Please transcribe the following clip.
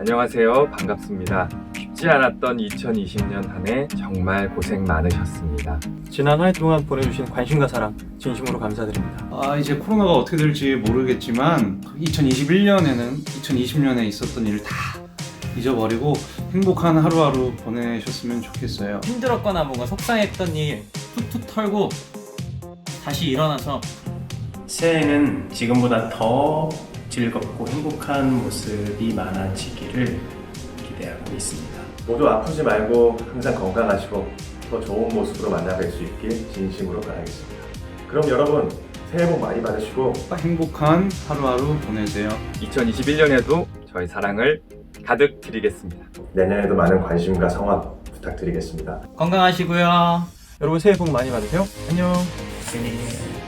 안녕하세요. 반갑습니다. 쉽지 않았던 2020년 한 해 정말 고생 많으셨습니다. 지난 한 해 동안 보내주신 관심과 사랑 진심으로 감사드립니다. 아 이제 코로나가 어떻게 될지 모르겠지만 2021년에는 2020년에 있었던 일을 다 잊어버리고 행복한 하루하루 보내셨으면 좋겠어요. 힘들었거나 뭔가 속상했던 일 툭툭 털고 다시 일어나서 새해에는 지금보다 더 즐겁고 행복한 모습이 많아지기를 기대하고 있습니다. 모두 아프지 말고 항상 건강하시고 더 좋은 모습으로 만나뵐 수 있길 진심으로 바라겠습니다. 그럼 여러분 새해 복 많이 받으시고 행복한 하루하루 보내세요. 2021년에도 저희 사랑을 가득 드리겠습니다. 내년에도 많은 관심과 성원 부탁드리겠습니다. 건강하시고요. 여러분 새해 복 많이 받으세요. 안녕. 네.